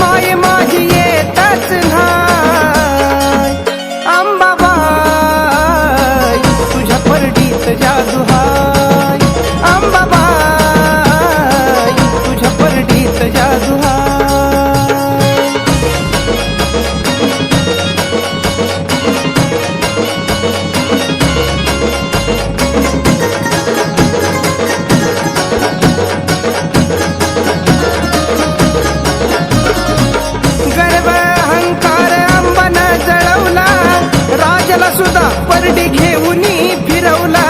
மாயமா दगडी घेऊन फिरवला.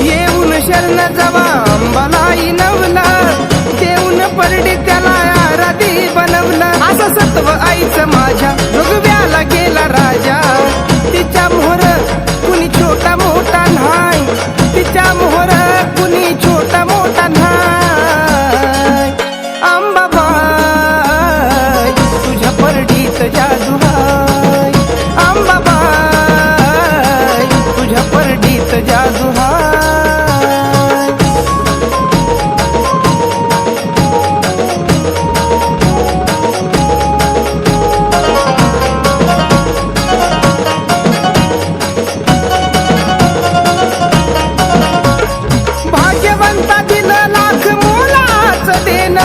येऊन शरण जवा अंबाला नवला. देऊन परडी त्याला आराधी बनवला. आबा दिन लाख मुलाच देन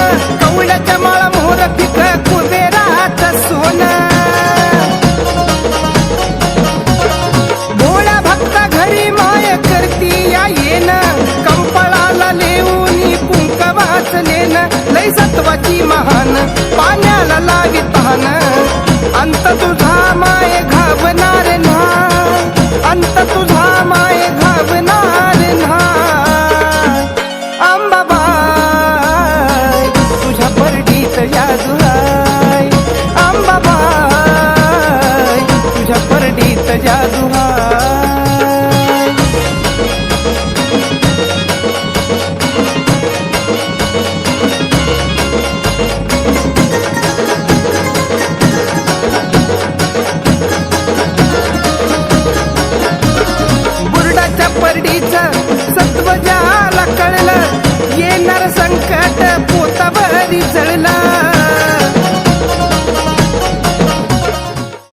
कवळ्याच्या मळ मोर पिक कुबेराच सोन. भोळ्या भक्त घरी माय करती या येन कंपळाला लेऊनी कुंकवाच लेन लय सत्वाची